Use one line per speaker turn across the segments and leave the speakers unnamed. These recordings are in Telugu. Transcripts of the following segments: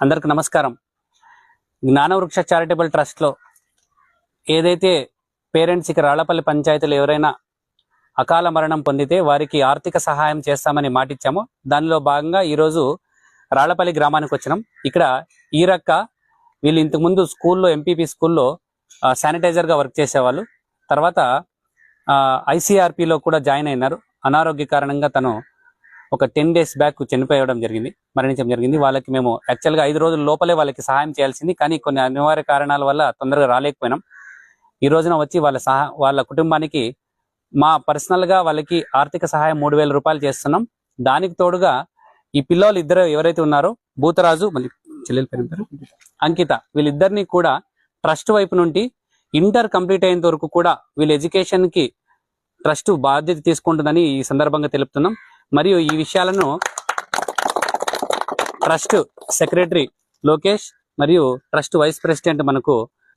అందరికి నమస్కారం. జ్ఞానవృక్ష చారిటబుల్ ట్రస్ట్లో ఏదైతే పేరెంట్స్ ఇక రాళ్ళపల్లి పంచాయతీలు ఎవరైనా అకాల మరణం పొందితే వారికి ఆర్థిక సహాయం చేస్తామని మాటిచ్చామో దానిలో భాగంగా ఈరోజు రాళ్ళపల్లి గ్రామానికి వచ్చినాం. ఇక్కడ ఈరక్క వీళ్ళు ఇంతకుముందు స్కూల్లో ఎంపీపీ స్కూల్లో శానిటైజర్గా వర్క్ చేసేవాళ్ళు. తర్వాత ఐసీఆర్పిలో కూడా జాయిన్ అయినారు. అనారోగ్య కారణంగా తను ఒక టెన్ డేస్ బ్యాక్ చనిపోయడం జరిగింది. మరణించడం జరిగింది. వాళ్ళకి మేము యాక్చువల్గా ఐదు రోజుల లోపలే వాళ్ళకి సహాయం చేయాల్సింది. కానీ కొన్ని అనివార్య కారణాల వల్ల తొందరగా రాలేకపోయినాం. ఈ రోజున వచ్చి వాళ్ళ సహా వాళ్ళ కుటుంబానికి మా పర్సనల్గా వాళ్ళకి ఆర్థిక సహాయం మూడు వేల రూపాయలు చేస్తున్నాం. దానికి తోడుగా ఈ పిల్లలు ఇద్దరు ఎవరైతే ఉన్నారో భూతరాజు మళ్ళీ చెల్లెలు పేరు అంకిత. వీళ్ళిద్దరిని కూడా ట్రస్ట్ వైపు నుండి ఇంటర్ కంప్లీట్ అయ్యేంత వరకు కూడా వీళ్ళ ఎడ్యుకేషన్కి ట్రస్ట్ బాధ్యత తీసుకుంటుందని ఈ సందర్భంగా తెలుపుతున్నాం. మరియు ఈ విషయాలను ట్రస్ట్ సెక్రటరీ లోకేష్ మరియు ట్రస్ట్ వైస్ ప్రెసిడెంట్ మనకు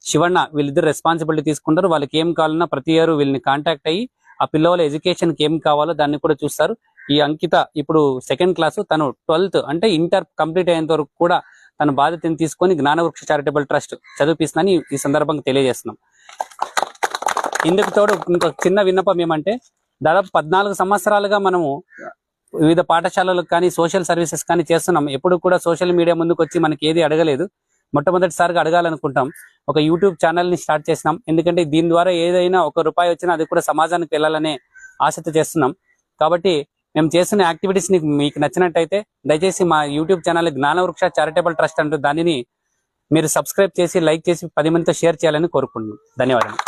శివಣ್ణ వీళ్ళిద్దరు రెస్పాన్సిబిలిటీ తీసుకుంటారు. వాళ్ళకి ఏం కావాలన్నా ప్రతి ఇయర్ వీళ్ళని కాంటాక్ట్ అయ్యి ఆ పిల్లవాళ్ళ ఎడ్యుకేషన్కి ఏం కావాలో దాన్ని కూడా చూస్తారు. ఈ అంకిత ఇప్పుడు సెకండ్ క్లాస్ తను ట్వెల్త్ అంటే ఇంటర్ కంప్లీట్ అయ్యేంత వరకు కూడా తన బాధ్యతను తీసుకొని జ్ఞానవృక్ష చారిటబుల్ ట్రస్ట్ చదివిపిస్తుందని ఈ సందర్భంగా తెలియజేస్తున్నాం. ఇందుకు తోడు ఇంకొక చిన్న విన్నపం ఏమంటే దాదాపు పద్నాలుగు సంవత్సరాలుగా మనము వివిధ పాఠశాలలకు కానీ సోషల్ సర్వీసెస్ కానీ చేస్తున్నాం. ఎప్పుడు కూడా సోషల్ మీడియా ముందుకు వచ్చి మనకి ఏది అడగలేదు. మొట్టమొదటిసారిగా అడగాలనుకుంటాం. ఒక యూట్యూబ్ ఛానల్ని స్టార్ట్ చేసినాం. ఎందుకంటే దీని ద్వారా ఏదైనా ఒక రూపాయి వచ్చినా అది కూడా సమాజానికి వెళ్ళాలనే ఆశతో చేస్తున్నాం. కాబట్టి మేము చేస్తున్న యాక్టివిటీస్ని మీకు నచ్చినట్టయితే దయచేసి మా YouTube channel Gnanavruksha charitable trust అంటూ దానిని మీరు సబ్స్క్రైబ్ చేసి లైక్ చేసి పది మందితో షేర్ చేయాలని కోరుకుంటున్నాం. ధన్యవాదాలు